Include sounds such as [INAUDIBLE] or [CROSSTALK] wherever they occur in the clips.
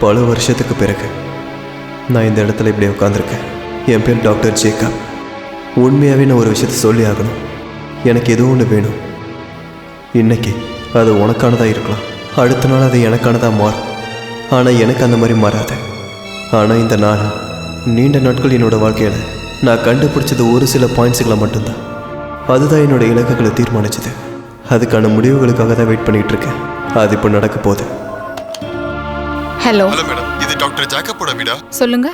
பல வருஷத்துக்கு பிறகு நான் இந்த இடத்துல இப்படி உட்காந்துருக்கேன் என் பேர் டாக்டர் ஜேக்கப் உண்மையாகவே நான் ஒரு விஷயத்த சொல்லி ஆகணும். எனக்கு எதுவும் ஒன்று வேணும். இன்னைக்கு அது உனக்கானதாக இருக்கலாம். அடுத்த நாள் அது எனக்கானதாக மாறும். ஆனால் எனக்கு அந்த மாதிரி மாறாது. ஆனால் இந்த நாள் நீண்ட நாட்கள் என்னோடய வாழ்க்கையில் நான் கண்டுபிடிச்சது ஒரு சில பாயிண்ட்ஸுகளை மட்டும்தான். அதுதான் என்னோட இலக்குகளை தீர்மானிச்சது. அதுக்கான முடிவுகளுக்காக தான் வெயிட் பண்ணிகிட்ருக்கேன் அது இப்போ நடக்க போகுது. ஹலோ ஹலோ மேடம் இது டாக்டர் ஜாக்கப்போட வீடா? சொல்லுங்க.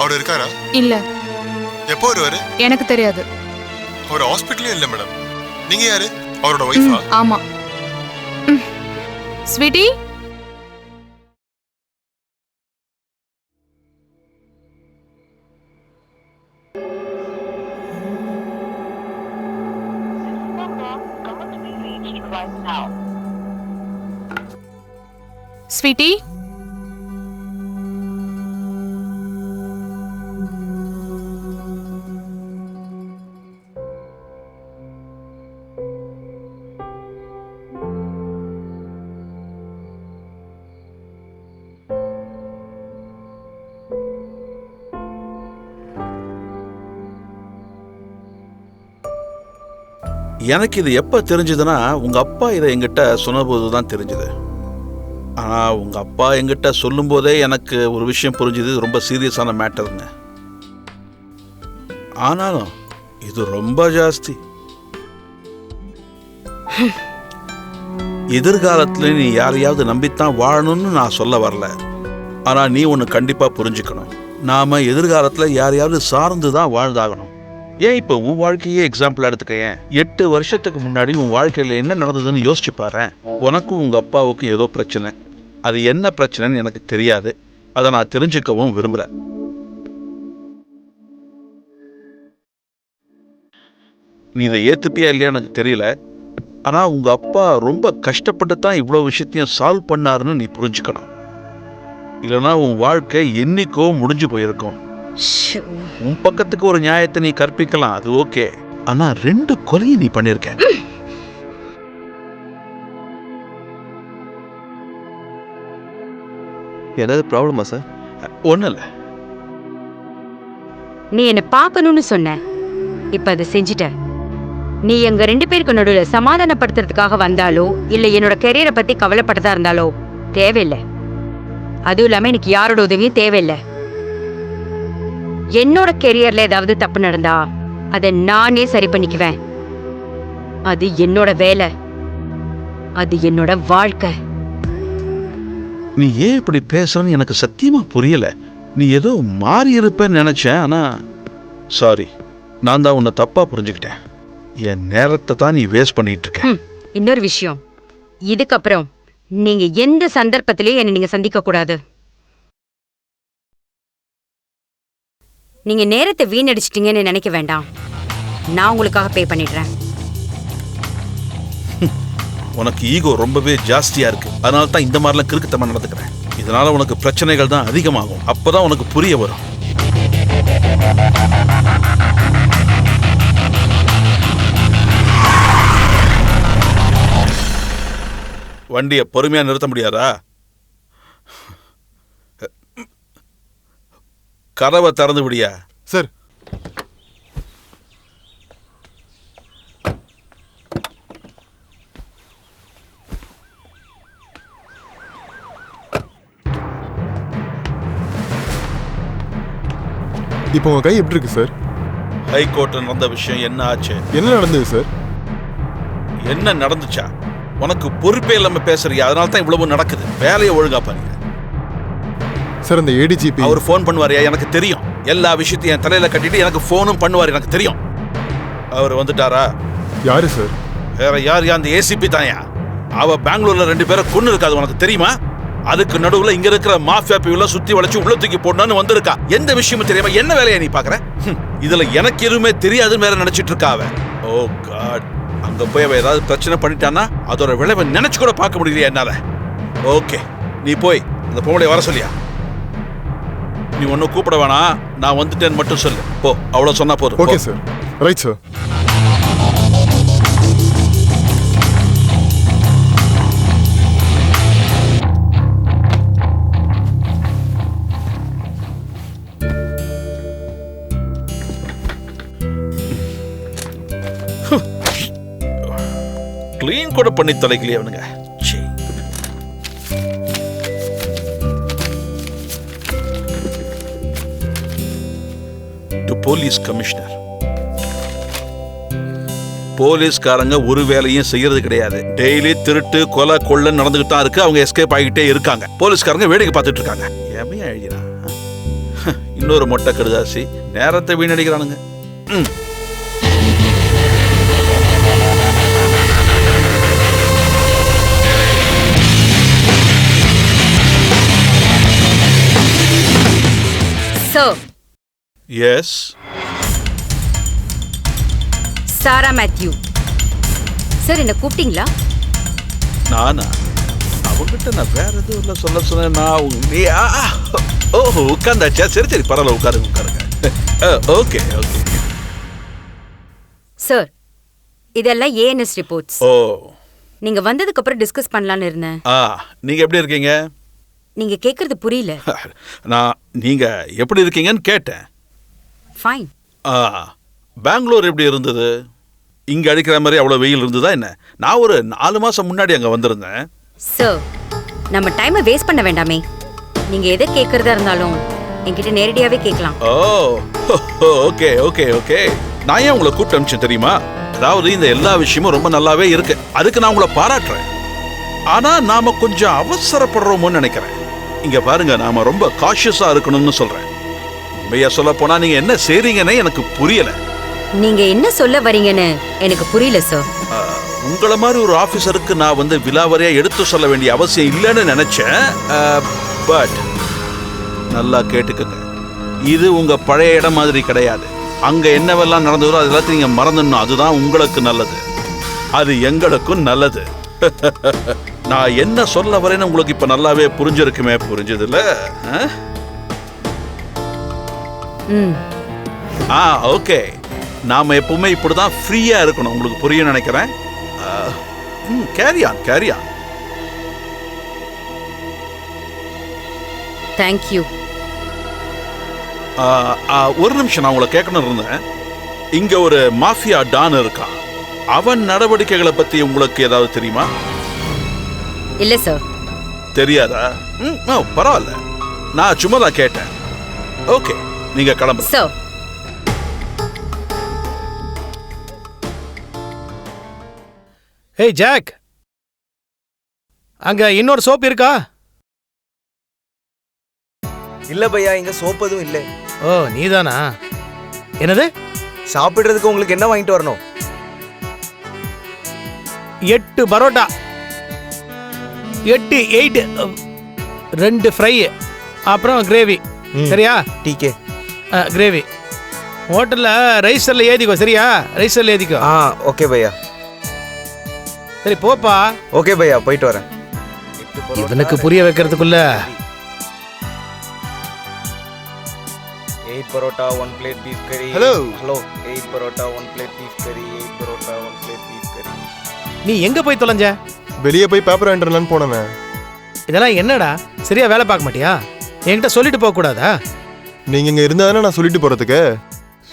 அவர் இருக்காரா? இல்ல. எப்போ வருவாரு? எனக்கு தெரியாது. அவர் ஹாஸ்பிட்டலே இல்லை மேடம் நீங்க யாரு? அவரோட ஒய்ஃபா ஆமா. ஸ்வீட்டி? ஸ்வீட்டி? எனக்கு இது எப்போ தெரிஞ்சுதுன்னா உங்கள் அப்பா இதை எங்கிட்ட சொன்னபோது தான் தெரிஞ்சது. ஆனால் உங்கள் அப்பா எங்கிட்ட சொல்லும்போதே எனக்கு ஒரு விஷயம் புரிஞ்சுது. ரொம்ப சீரியஸான மேட்டர்னு ஆனாலும் இது ரொம்ப ஜாஸ்தி. எதிர்காலத்தில் நீ யாரையாவது நம்பித்தான் வாழணும்னு நான் சொல்ல வரல. ஆனால் நீ ஒன்று கண்டிப்பாக புரிஞ்சுக்கணும். நாம் எதிர்காலத்தில் யாரையாவது சார்ந்து தான் வாழ்ந்தாகணும். ஏன் இப்போ உன் வாழ்க்கையே எக்ஸாம்பிள் எடுத்துக்கேன் எட்டு வருஷத்துக்கு முன்னாடி உன் வாழ்க்கையில் என்ன நடந்ததுன்னு யோசிச்சு பாரு உனக்கும் உங்கள் அப்பாவுக்கும் ஏதோ பிரச்சனை. அது என்ன பிரச்சனைன்னு எனக்கு தெரியாது. அதை நான் தெரிஞ்சுக்கவும் விரும்புகிறேன் நீ இதை ஏற்றுப்பியா இல்லையா எனக்கு தெரியல. ஆனால் உங்கள் அப்பா ரொம்ப கஷ்டப்பட்டு தான் இவ்வளோ விஷயத்தையும் சால்வ் பண்ணாருன்னு நீ புரிஞ்சுக்கணும். இல்லைன்னா உன் வாழ்க்கை என்னைக்கோ முடிஞ்சு போயிருக்கும். உன் பக்கத்துக்கு ஒரு நியாயத்தை நீ கற்பிக்கலாம் அது ஓகே. ஆனா ரெண்டு கொலையை நீ பண்ணிருக்க. ஏதாவது ப்ராப்ளமா சார் ஒன்றும் இல்லை. நீ என்ன பார்க்கணும்னு சொன்ன. இப்ப அதை செஞ்சுட்ட. நீ எங்க ரெண்டு பேருக்கு நடுவில் சமாதானப்படுத்துறதுக்காக வந்தாலோ இல்ல என்னோட கெரியரை பத்தி கவலைப்பட்டதா இருந்தாலோ தேவையில்லை. அதுவும் இல்லாம எனக்கு யாரோட உதவியும் தேவையில்லை. என்னோட கெரியர்ல ஏதாவது தப்பு நடந்தா அதை நானே சரி பண்ணிக்குவேன். அது என்னோட வேலை. அது என்னோட வாழ்க்கை. நீ ஏன் இப்படி பேசுறன்னு எனக்கு சத்தியமா புரியல. நீ ஏதோ மாறி இருப்பேன்னு நினைச்சேன் ஆனா சாரி நான் தான் உன்னை தப்பா புரிஞ்சுக்கிட்டேன். என் நேரத்தை தான் நீ வேஸ்ட் பண்ணிட்டு இருக்க. இன்னொரு விஷயம். இதுக்கப்புறம் நீங்க எந்த சந்தர்ப்பத்திலயும் என்னை நீங்க சந்திக்க கூடாது நீங்க நேரத்தை வீணடிச்சிட்டீங்கன்னு நினைக்க வேண்டாம். நான் உங்களுக்காக பே பண்ணிடுறேன். [LAUGHS] உனக்கு ஈகோ ரொம்பவே ஜாஸ்தியா இருக்கு. அதனால தான் இந்த மாதிரிலாம் கிறுக்குத்தமா நடந்துக்கிறேன். இதனால உனக்கு பிரச்சனைகள் தான் அதிகமாகும். அப்பதான் உனக்கு புரிய வரும். வண்டியை பொறுமையா நிறுத்த முடியாதா? கதவை திறந்து விடியா? சார். இப்போ உங்க கை எப்படி இருக்கு சார்? ஹைகோர்ட்ல நடந்த விஷயம் என்ன ஆச்சு? என்ன நடந்தது சார்? என்ன நடந்துச்சா? உனக்கு பொறுப்பே இல்லாம பேசுறியா? அதனால தான் இவ்வளவு நடக்குது. வேலையை ஒழுங்கா பாருங்க. சார் அந்த ஏடிஜிபி அவர் ஃபோன் பண்ணுவாரியா எனக்கு தெரியும். எல்லா விஷயத்தையும் என் தலையில கட்டிட்டு எனக்கு ஃபோனும் பண்ணுவார் எனக்கு தெரியும். அவர் வந்துட்டாரா? யாரு சார் வேற யார் யா? அந்த ஏசிபி தாயா அவ பெங்களூர்ல ரெண்டு பேரை கொண்டு இருக்காது உனக்கு தெரியுமா? அதுக்கு நடுவுல இங்க இருக்கிற மாஃபியா பியூல சுத்தி வளைச்சு உள்ள தூக்கி போடணும்னு வந்திருக்கா. எந்த விஷயமும் தெரியாம என்ன வேலையை நீ பாக்குற? இதுல எனக்கு எதுவுமே தெரியாதுன்னு வேற நினைச்சிட்டு இருக்கா அவ. Oh God. அங்க போய் அவ ஏதாவது பிரச்சனை பண்ணிட்டான்னா அதோட விளைவை நினைச்சு கூட பார்க்க முடியலையா என்னால? ஓகே நீ போய் அந்த பொம்பளை வர சொல்லியா? நீ ஒன்றும் கூப்பிட வேணாம். நான் வந்துட்டேன்னு மட்டும் சொல்லு. போ அவ்வளோ சொன்னால் போதும். Okay sir right sir clean கூட பண்ணி தொலைக்கலையே அவனுங்க. Police commissioner. போலீஸ்காரங்க ஒரு வேலையும் செய்யறது கிடையாது. டெய்லி திருட்டு கொலை கொள்ள நடந்துகிட்டு தான் இருக்கு. அவங்க எஸ்கேப் ஆகிட்டே இருக்காங்க. போலீஸ்காரங்க வேடிக்கை பார்த்துட்டு இருக்காங்க. ஏமையா எழுதினா இன்னொரு மொட்டை கடுதாசி. நேரத்தை வீணடிக்கிறானுங்க. ம். Sir yes Sara Mathew sir என்ன கூப்பிட்டீங்களா? நானா? அவங்ககிட்ட நான் வேற எதுவும் இல்லை சொல்ல சொன்னேன். நான் அவங்க நீ- ஆ, உட்காந்தாச்சா சரி சரி பரவாயில்ல உட்காருங்க உட்காருங்க. Okay okay. சார் இதெல்லாம் ஏஎன்எஸ் ரிப்போர்ட்ஸ் ஓ. நீங்க வந்ததுக்கு அப்புறம் டிஸ்கஸ் பண்ணலாம்னு இருந்தேன். ஆ நீங்க எப்படி இருக்கீங்க? நீங்க கேக்குறது புரியல. நான் நீங்க எப்படி இருக்கீங்கன்னு கேட்டேன். ஃபைன் ஆ பெங்களூர் எப்படி இருந்தது? இங்க அடிக்கிற மாதிரி அவ்வளோ வெயில் இருந்ததா என்ன? நான் ஒரு நாலு மாசம் முன்னாடி அங்க வந்திருந்தேன். சார் நம்ம டைமை வேஸ்ட் பண்ண வேண்டாமே. நீங்க எதை கேட்கறதா இருந்தாலும் என்கிட்ட நேரடியாவே கேட்கலாம். Oh okay okay okay. நான் ஏன் உங்களை கூப்பிட்டு அனுப்பிச்சேன் தெரியுமா? அதாவது இந்த எல்லா விஷயமும் ரொம்ப நல்லாவே இருக்கு. அதுக்கு நான் உங்களை பாராட்டுறேன். ஆனா நாம கொஞ்சம் அவசரப்படுறோமோன்னு நினைக்கிறேன். இங்க பாருங்க நாம ரொம்ப காஷியஸா இருக்கணும்னு சொல்றேன். உண்மையா சொல்ல போனா நீங்க என்ன செய்றீங்கன்னே எனக்கு புரியல. நீங்க என்ன சொல்ல வரீங்கன்னு எனக்கு புரியல சார் உங்களை மாதிரி ஒரு ஆபீசருக்கு நான் வந்து விலாவரியா எடுத்து சொல்ல வேண்டிய அவசியம் இல்லைன்னு நினைச்சேன். பட் நல்லா கேட்டுக்கங்க. இது உங்க பழைய இடம் மாதிரி கிடையாது. அங்க என்னவெல்லாம் நடந்ததோ அது எல்லாத்தையும் நீங்க மறந்துடணும். அதுதான் உங்களுக்கு நல்லது. அது எங்களுக்கும் நல்லது. [LAUGHS] நான் என்ன சொல்ல வரேன்னு உங்களுக்கு இப்ப நல்லாவே புரிஞ்சிருக்குமே புரிஞ்சதுல ஆ ஓகே. நாம எப்பவுமே இப்படிதான் ஃப்ரீயா இருக்கணும். உங்களுக்கு புரியும் நினைக்கிறேன். Carry on carry on thank you ஒரு நிமிஷம் நான் உங்களை கேட்கணும் இருந்தேன். இங்க ஒரு மாஃபியா டான் இருக்கான் அவன் நடவடிக்கைகளை பத்தி உங்களுக்கு ஏதாவது தெரியுமா? இல்ல சார் தெரியாதா? ம், பரவாயில்ல. நான் சும்மா தான் கேட்டேன். ஓகே. நீங்க கிளம்பு. சார் ஏய் ஜாக் அங்க இன்னொரு சோப் இருக்கா? இல்ல பையா இங்க சோப் எதுவும் இல்லை. ஓ நீதானா? என்னது? சாப்பிடுறதுக்கு உங்களுக்கு என்ன வாங்கிட்டு வரணும்? எட்டு பரோட்டா. எட்டு எயிட் ரெண்டு ஃப்ரை அப்புறம் கிரேவி. சரியா? டிகே கிரேவி ஹோட்டலில் ரைஸரில் ஏதிக்கோ சரியா? ரைஸரில் ஏதிக்கோ ஆ ஓகே பையா. சரி போப்பா. ஓகே பையா போயிட்டு வரேன். இவனுக்கு புரிய வைக்கிறதுக்குள்ள. Eight parotta one plate beef curry Hello. Hello eight parotta one plate beef curry eight parotta one plate beef curry நீ எங்க போய் தொலைஞ்ச? வெளியே போய் பேப்பர் வாங்கிட்டு போனேன். இதெல்லாம் என்னடா? சரியா வேலை பார்க்க மாட்டியா? என்கிட்ட சொல்லிட்டு போக கூடாதா நீங்க இங்க இருந்தா தானே நான் சொல்லிட்டு போறதுக்கு?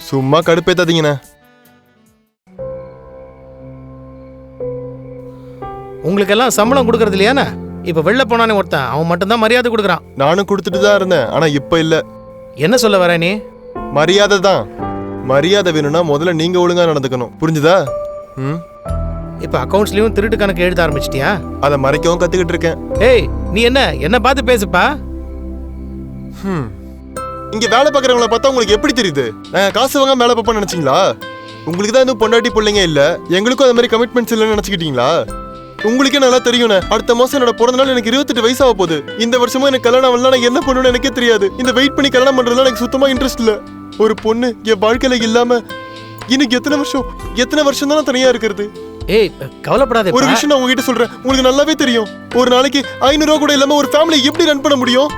சும்மா கடுப்பேத்தாதீங்கண்ணே. உங்களுக்கெல்லாம் சம்பளம் கொடுக்கறது இல்லையாண்ணா? இப்போ வெளில போனானே ஒருத்தன் அவன் மட்டும்தான் மரியாதை கொடுக்குறான். நானும் கொடுத்துட்டு தான் இருந்தேன் ஆனா இப்ப இல்ல. என்ன சொல்ல வர நீ? மரியாதை தான். மரியாதை வேணும்னா முதல்ல நீங்க ஒழுங்கா நடந்துக்கணும். புரிஞ்சுதா? ம்? இப்போ அக்கௌண்ட்ஸ்லயும் திருட்டு கணக்கு எழுத ஆரம்பிச்சிட்டியா? அதை மறைக்கவும் கத்துக்கிட்டு இருக்கேன். ஏய் நீ என்ன? என்ன பார்த்து பேசுப்பா. ஹம். இங்க வேலை பார்க்குறவங்கள பார்த்தா உங்களுக்கு எப்படி தெரியுது? காசு வாங்க வேலை பார்ப்பேன்னு நினைச்சீங்களா? உங்களுக்கு தான் இன்னும் பொண்டாட்டி பிள்ளைங்க இல்ல. எங்களுக்கும் அந்த மாதிரி கமிட்மெண்ட்ஸ் இல்லைன்னு நினைச்சுக்கிட்டீங்களா? உங்களுக்கே நல்லா தெரியும்ண்ணே அடுத்த மாசம் என்னோட பிறந்த நாள் எனக்கு இருபத்தெட்டு வயசு ஆக போகுது. இந்த வருஷமும் எனக்கு கல்யாணம் ஆகலாம் நான் என்ன பண்ணுவேன்னு எனக்கே தெரியாது. இந்த வெயிட் பண்ணி கல்யாணம் பண்றதுல எனக்கு சுத்தமா இன்ட்ரெஸ்ட் இல்ல. ஒரு பொண்ணு என் வாழ்க்கையில இல்லாம இன்னைக்கு எத்தனை வருஷம்? எத்தனை வருஷம் தானே தனியா இருக்கிறது? ஏய் கவலைப்படாதே ஒரு விஷயம் நான் உங்ககிட்ட சொல்றேன். உங்களுக்கு நல்லாவே தெரியும். ஒரு நாளைக்கு ஐநூறு ரூபா கூட இல்லாம ஒரு ஃபேமிலி எப்படி ரன் பண்ண முடியும்?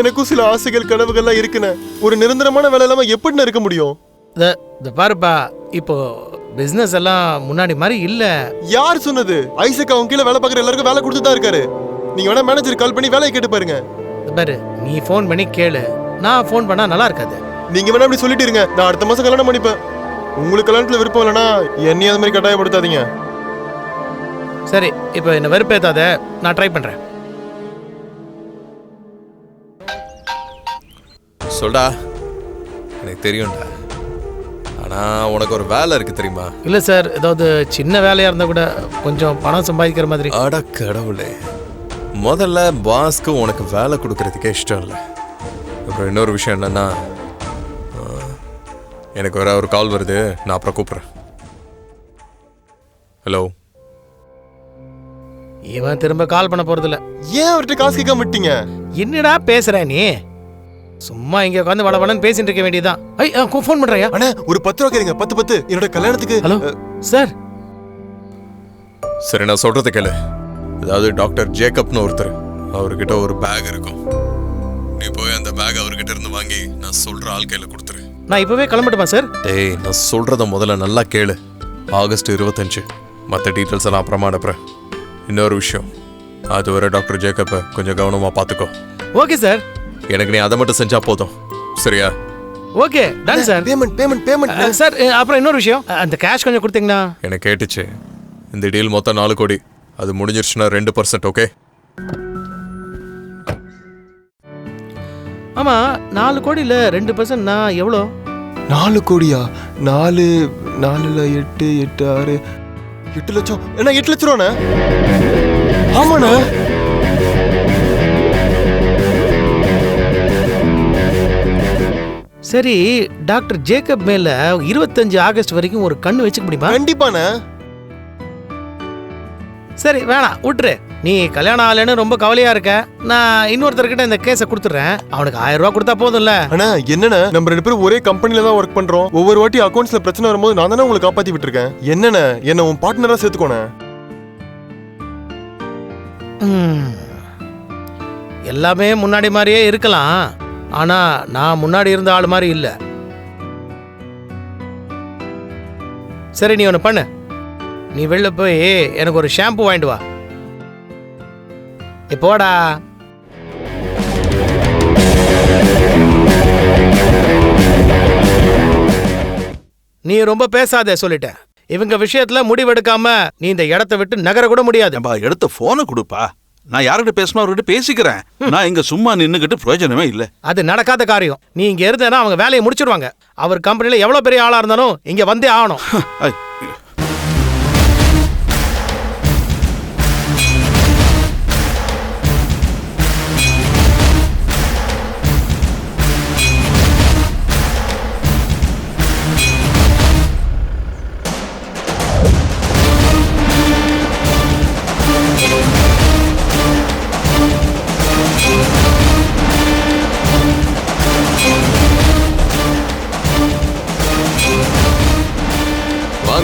எனக்கும் சில ஆசைகள் கனவுகள்லாம் இருக்குண்ணே ஒரு நிரந்தரமான வேலை இல்லாம எப்படிண்ணே இருக்க முடியும்? இந்த பாருப்பா இப்போ பிசினஸ் எல்லாம் முன்னாடி மாதிரி இல்ல. யார் சொன்னது? ஐசக் அவங்க கீழே வேலை பார்க்குற எல்லாருக்கும் வேலை கொடுத்து தான் இருக்காரு. நீங்க வேணா மேனேஜர் கால் பண்ணி வேலையை கேட்டு பாருங்க. பாரு நீ ஃபோன் பண்ணி கேளு. நான் ஃபோன் பண்ணா நல்லா இருக்காது. நீங்க வேணா அப்படி சொல்லிட்டு இருங்க. நான் அடுத்த மாசம் கல்யாணம் பண்ணிப்பேன். உங்களுக்கு கல்யாணத்துல விருப்பம் இல்லைன்னா என்னையும் அது மாதிரி கட்டாயப்படுத்தாதீங்க. சரி இப்போ என்ன வெறுப்பேத்தாத. நான் ட்ரை பண்ணுறேன் சொல்டா. எனக்கு தெரியும்டா. ஆனால் உனக்கு ஒரு வேலை இருக்கு தெரியுமா? இல்லை சார் ஏதாவது சின்ன வேலையாக இருந்தால் கூட கொஞ்சம் பணம் சம்பாதிக்கிற மாதிரி. அட கடவுளே. முதல்ல பாஸ்க்கு உனக்கு வேலை கொடுக்கறதுக்கே இஷ்டம் இல்லை. அப்புறம் இன்னொரு விஷயம் என்னன்னா எனக்கு வேற ஒரு கால் வருது. நான் அப்புறம் கூப்பிட்றேன். ஹலோ இவன் திரும்ப கால் பண்ண போகிறதில்ல ஏன் அவர்கிட்ட காசு கேட்க மாட்டீங்க என்னடா பேசுற நீ? சும்மா இங்கே உட்காந்து வடவடன்னு பேசிட்டு இருக்க வேண்டியதுதான். ஐ ஃபோன் பண்ணுறியா அண்ணா ஒரு பத்து ரூபா கேளுங்க. பத்து பத்து. என்னோட கல்யாணத்துக்கு ஹலோ சார். சரி நான் சொல்றது கேளு. அதாவது டாக்டர் ஜேக்கப்னு ஒருத்தர் அவர்கிட்ட ஒரு பேக் இருக்கும். நீ போய் அந்த பேக் அவர்கிட்ட இருந்து வாங்கி நான் சொல்ற ஆள் கையில கொடுத்துரு. நான் இப்போவே கிளம்பட்டுமா சார்? டேய் நான் சொல்றத முதல்ல நல்லா கேளு. ஆகஸ்ட் இருபத்தஞ்சு. மற்ற டீட்டெயில்ஸ் எல்லாம் அப்புறமா அனுப்புறேன். இன்னொரு விஷயம். அதுவரை டாக்டர் ஜேக்கப்பை கொஞ்சம் கவனமா பார்த்துக்கோ. Okay sir. எனக்கு நீ அதை மட்டும் செஞ்சா போதும். சரியா? Okay done sir payment payment payment sir அப்புறம் இன்னொரு விஷயம். அந்த கேஷ் கொஞ்சம் கொடுத்தீங்கன்னா? எனக்கு கேட்டுச்சு. இந்த டீல் மொத்தம் நாலு கோடி. அது முடிஞ்சிருச்சுன்னா ரெண்டு பர்சன்ட் ஓகே ஆமா நாலு கோடியில் ரெண்டு பர்சன்ட் நான் எவ்வளோ? நாலு கோடியா? நாலு நாலுல எட்டு எட்டு ஆறு எட்டு லட்சம். என்ன எட்டு லட்சம் ரூபாண்ணா? ஆமாண்ணா. சரி டாக்டர் ஜேக்கப் மேல இருபத்தஞ்சு ஆகஸ்ட் வரைக்கும் ஒரு கண்ணு வச்சுக்க முடியுமா? கண்டிப்பாண்ணா. சரி வேணாம் விட்டுரு. நீ கல்யாணம் ஆகலைன்னு ரொம்ப கவலையா இருக்க. நான் இன்னொருத்தர்கிட்ட இந்த கேஸை கொடுத்துட்றேன். அவனுக்கு ஆயிரம் ரூபாய் கொடுத்தா போதும்ல. அண்ணா என்னண்ணா? நம்ம ரெண்டு பேரும் ஒரே கம்பெனில தான் ஒர்க் பண்றோம். ஒவ்வொரு வாட்டி அக்கௌண்ட்ஸ்ல பிரச்சனை வரும்போது நான் தானே உங்களை காப்பாத்தி விட்டுருக்கேன். என்னண்ணே? என்ன உன் பார்ட்னரா சேர்த்துக்கோண்ணே. எல்லாமே முன்னாடி மாதிரியே இருக்கலாம். ஆனால் நான் முன்னாடி இருந்த ஆள் மாதிரி இல்லை. சரி நீ ஒன்று பண்ணு. நீ வெளில போய் எனக்கு ஒரு ஷாம்பு வாங்கிட்டு வா. இப்போடா நீ ரொம்ப பேசாதே சொல்லிட்டேன் இவங்க விஷயத்துல முடிவெடுக்காம நீ இந்த இடத்த விட்டு நகர கூட முடியாது. ஏம்பா போனை கொடுப்பா. நான் யார்கிட்ட பேசணும் அவர்கிட்ட பேசிக்கிறேன். நான் இங்க சும்மா நின்னுகிட்டு பிரயோஜனமே இல்ல. அது நடக்காத காரியம். நீ இங்க இருந்தேன்னா அவங்க வேலையை முடிச்சிருவாங்க. அவர் கம்பெனில எவ்வளவு பெரிய ஆளா இருந்தாலும் இங்க வந்தே ஆகணும்.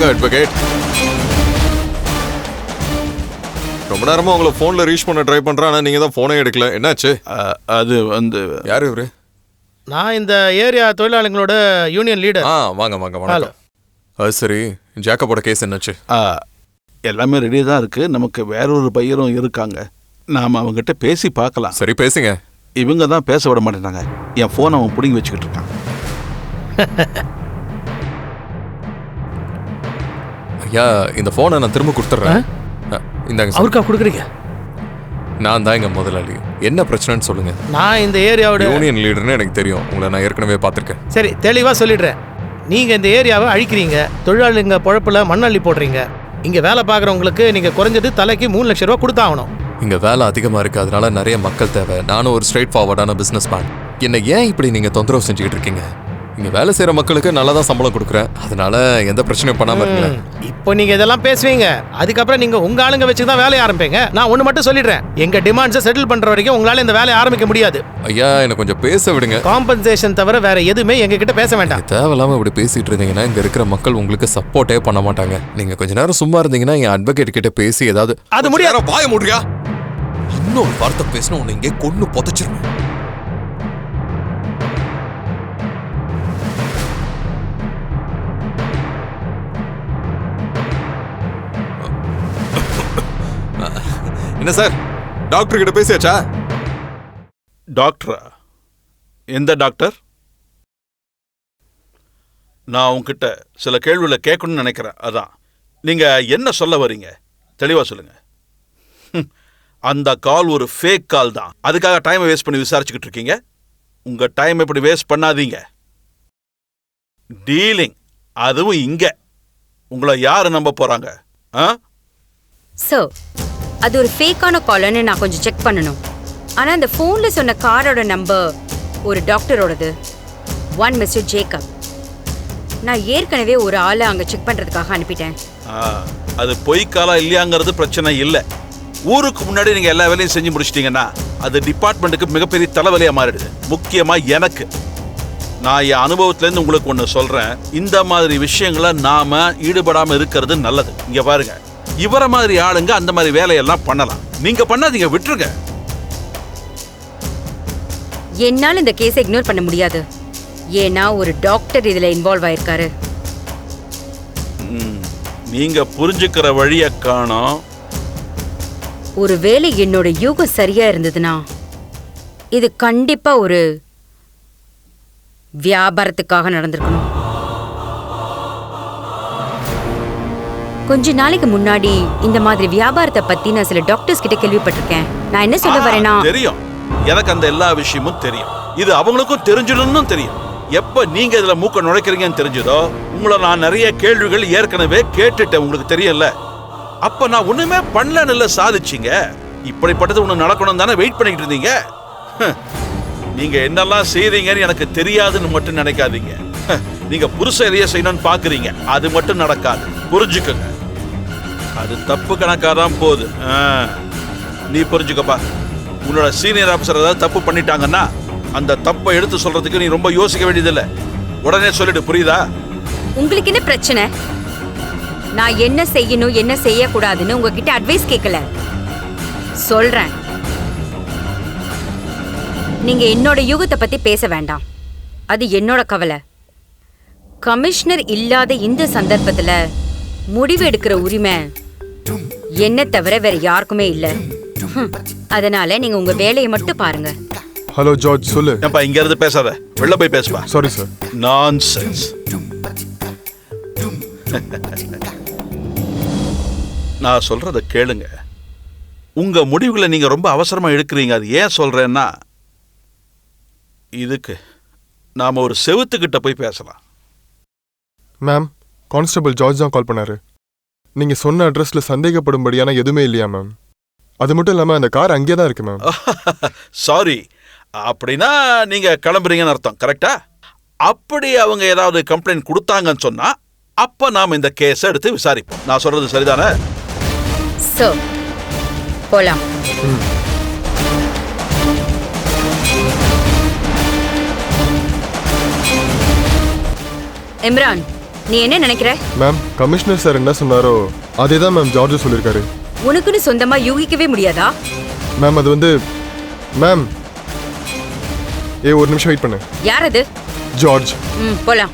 வாங்க அட்வொகேட் ரொம்ப நேரமா உங்களை ஃபோன்ல ரீச் பண்ண ட்ரை பண்றேன் ஆனா நீங்க தான் ஃபோனே எடுக்கல. என்னாச்சு? அது வந்து யாரு இவரு? நான் இந்த ஏரியா தொழிலாளிகளோட யூனியன் லீடர் ஆ வாங்க வாங்க வணக்கம். அது சரி. ஜேக்கப்போட கேஸ் என்னாச்சு? ஆ, எல்லாமே ரெடி தான் இருக்கு. நமக்கு வேற ஒரு பையரும் இருக்காங்க. நாம அவங்ககிட்ட பேசி பார்க்கலாம். சரி பேசுங்க. இவங்க தான் பேச விட மாட்டேங்கிறாங்க என் ஃபோன் அவன் பிடுங்கி வச்சுக்கிட்டு இருக்கான். [LAUGHS] ஐயா இந்த ஃபோனை நான் திரும்ப கொடுத்துட்றேன். இந்தாங்க சார். அவருக்கா கொடுக்குறீங்க? நான் தான் இங்க முதலாளி. என்ன பிரச்சனைன்னு சொல்லுங்க. நான் இந்த ஏரியாவோட யூனியன் லீடர்னு எனக்கு தெரியும். உங்களை நான் ஏற்கனவே பார்த்துருக்கேன். சரி தெளிவா சொல்லிடுறேன். நீங்க இந்த ஏரியாவை அழிக்கிறீங்க. தொழிலாளிங்க பொழப்புல மண்ணள்ளி போடுறீங்க. இங்க வேலை பார்க்குறவங்களுக்கு நீங்க குறைஞ்சது தலைக்கு மூணு லட்சம் ரூபாய் கொடுத்தாகணும் இங்க வேலை அதிகமா இருக்கு. அதனால நிறைய மக்கள் தேவை. நானும் ஒரு ஸ்ட்ரெயிட் ஃபார்வர்டான பிசினஸ் மேன் என்ன ஏன் இப்படி நீங்க தொந்தரவு செஞ்சுக்கிட்டு இருக்கீங்க? இங்க வேலை செய்யற மக்களுக்கு நல்லா தான் சம்பளம் கொடுக்குறேன் அதனால எந்த பிரச்சனையும் பண்ணாம இருக்கல இப்போ நீங்க இதெல்லாம் பேசுவீங்க. அதுக்கப்புறம் நீங்க உங்க ஆளுங்க வச்சு தான் வேலையை ஆரம்பிப்பீங்க. நான் ஒண்ணு மட்டும் சொல்லிடுறேன். எங்க டிமாண்ட்ஸை செட்டில் பண்ற வரைக்கும் உங்களால இந்த வேலையை ஆரம்பிக்க முடியாது. ஐயா என்னை கொஞ்சம் பேச விடுங்க. காம்பன்சேஷன் தவிர வேற எதுவுமே எங்க கிட்ட பேச வேண்டாம். தேவையில்லாம இப்படி பேசிட்டு இருந்தீங்கன்னா இங்க இருக்கிற மக்கள் உங்களுக்கு சப்போர்ட்டே பண்ண மாட்டாங்க. நீங்க கொஞ்ச நேரம் சும்மா இருந்தீங்கன்னா என் அட்வொகேட் கிட்ட பேசி ஏதாவது அது முடியாது. வாய முடியா இன்னொரு வார்த்தை பேசணும் உன்னை இங்கே கொன்னு புதைச்சிருவேன். என்ன சார்? டாக்டர் கிட்ட பேசியாச்சா? டாக்டரா? எந்த டாக்டர்? நான் உங்ககிட்ட சில கேள்விகளை கேட்கணும்னு நினைக்கிறேன் அதான். நீங்க என்ன சொல்ல வரீங்க? தெளிவா சொல்லுங்க. ஹம், அந்த கால் ஒரு ஃபேக் கால் தான். அதுக்காக டைமை வேஸ்ட் பண்ணி விசாரிச்சுக்கிட்டு இருக்கீங்க. உங்க டைம் இப்படி வேஸ்ட் பண்ணாதீங்க. டீலிங் அதுவும் இங்க. உங்களை யாரு நம்ப போறாங்க? ஆ? சார் அது ஒரு ஃபேக்கான காலன்னு நான் கொஞ்சம் செக் பண்ணணும். ஆனால் அந்த ஃபோனில் சொன்ன காரோட நம்பர் ஒரு டாக்டரோடது ஒன் மிஸ்டர் ஜேக்கப் நான் ஏற்கனவே ஒரு ஆளை அங்கே செக் பண்ணுறதுக்காக அனுப்பிட்டேன். அது அது பொய்க்காலா இல்லையாங்கிறது பிரச்சனை இல்லை. ஊருக்கு முன்னாடி நீங்கள் எல்லா வேலையும் செஞ்சு முடிச்சிட்டிங்கன்னா அது டிபார்ட்மெண்ட்டுக்கு மிகப்பெரிய தலைவலையாக மாறிடுது. முக்கியமாக எனக்கு. நான் என் அனுபவத்துலேருந்து உங்களுக்கு ஒன்று சொல்கிறேன் இந்த மாதிரி விஷயங்களை நாம ஈடுபடாமல் இருக்கிறது நல்லது. இங்கே பாருங்கள் இவர மாதிரி ஆளுங்க அந்த மாதிரி வேலையெல்லாம் பண்ணலாம். நீங்க பண்ணாதீங்க விட்டுருங்க. என்னால் இந்த கேஸை இக்னோர் பண்ண முடியாது. ஏன்னா ஒரு டாக்டர் இதில் இன்வால்வ் ஆயிருக்காரு. நீங்க புரிஞ்சுக்கிற வழியை காணோம். ஒருவேளை என்னோட யூகம் சரியா இருந்ததுன்னா இது கண்டிப்பா ஒரு வியாபாரத்துக்காக நடந்திருக்கணும். கொஞ்ச நாளைக்கு முன்னாடி இந்த மாதிரி வியாபாரத்தை பத்தி நான் சில டாக்டர்ஸ் கிட்ட கேள்விப்பட்டிருக்கேன். நான் என்ன சொல்ல வரேன்னா தெரியும். எனக்கு அந்த எல்லா விஷயமும் தெரியும். இது அவங்களுக்கும் தெரிஞ்சிடணும் தெரியும். எப்ப நீங்க இதுல மூக்க நுழைக்கிறீங்கன்னு தெரிஞ்சதோ உங்களை நான் நிறைய கேள்விகள் ஏற்கனவே கேட்டுட்டேன் உங்களுக்கு தெரியல அப்ப நான் ஒண்ணுமே பண்ணலன்னு இல்ல சாதிச்சீங்க. இப்படிப்பட்டது ஒண்ணு நடக்கணும் தானே வெயிட் பண்ணிட்டு இருந்தீங்க? நீங்க என்னெல்லாம் செய்றீங்கன்னு எனக்கு தெரியாதுன்னு மட்டும் நினைக்காதீங்க. நீங்க புருஷ எதைய செய்யணும்னு பாக்குறீங்க. அது மட்டும் நடக்காது. புரிஞ்சுக்கோங்க. அது தப்பு கணக்காக தான் போகுது. ஆ. நீ புரிஞ்சுக்கப்பா. உன்னோட சீனியர் ஆஃபீஸர் ஏதாவது தப்பு பண்ணிட்டாங்கன்னா அந்த தப்பை எடுத்து சொல்றதுக்கு நீ ரொம்ப யோசிக்க வேண்டியதில்லை. உடனே சொல்லிட்டு புரியுதா? உங்களுக்கு என்ன பிரச்சனை? நான் என்ன செய்யணும் என்ன செய்யக்கூடாதுன்னு உங்ககிட்ட அட்வைஸ் கேட்கல சொல்றேன். நீங்க என்னோட யூகத்தை பத்தி பேச வேண்டாம். அது என்னோட கவலை. கமிஷனர் இல்லாத இந்த சந்தர்ப்பத்துல முடிவு எடுக்கிற உரிமை என்ன தவிர வேற யாருக்குமே இல்ல. அதனால நீங்க உங்க வேலையை மட்டும் பாருங்க. ஹலோ ஜார்ஜ் சொல்லு. ஏன்பா இங்க இருந்து பேசாத. வெளில போய் பேசுப்பா. சாரி சார் நான்சென்ஸ் நான் சொல்றத கேளுங்க. உங்க முடிவுகளை நீங்க ரொம்ப அவசரமா எடுக்கிறீங்க அது ஏன் சொல்றேன்னா இதுக்கு நாம ஒரு செவுத்துக்கிட்ட போய் பேசலாம். மேம் கான்ஸ்டபிள் ஜார்ஜ் தான் கால் பண்ணாரு. நீங்க சொன்ன அட்ரஸ்ல சந்தேகப்படும்படியான எதுவுமே இல்லையா மேம் அது மட்டும் இல்லாம அந்த கார் அங்கேயே தான் இருக்கு மேம் சாரி [LAUGHS] அப்படின்னா நீங்க கிளம்புறீங்கன்னு அர்த்தம் கரெக்டா அப்படி அவங்க ஏதாவது கம்ப்ளைண்ட் கொடுத்தாங்கன்னு சொன்னா அப்ப நாம இந்த கேஸை எடுத்து விசாரிப்போம். நான் சொல்றது சரிதானே? சோ போலாம். இம்ரான் நீ என்ன நினைக்கிற? மேம் கமிஷனர் சார் என்ன சொன்னாரோ அதே தான் மேம் ஜார்ஜ் சொல்லியிருக்காரு உனக்குன்னு சொந்தமா யூகிக்கவே முடியாதா? மேம் அது வந்து மேம் ஏ ஒரு நிமிஷம் வெயிட் பண்ணு. யார் அது ஜார்ஜ் ம் போலாம்.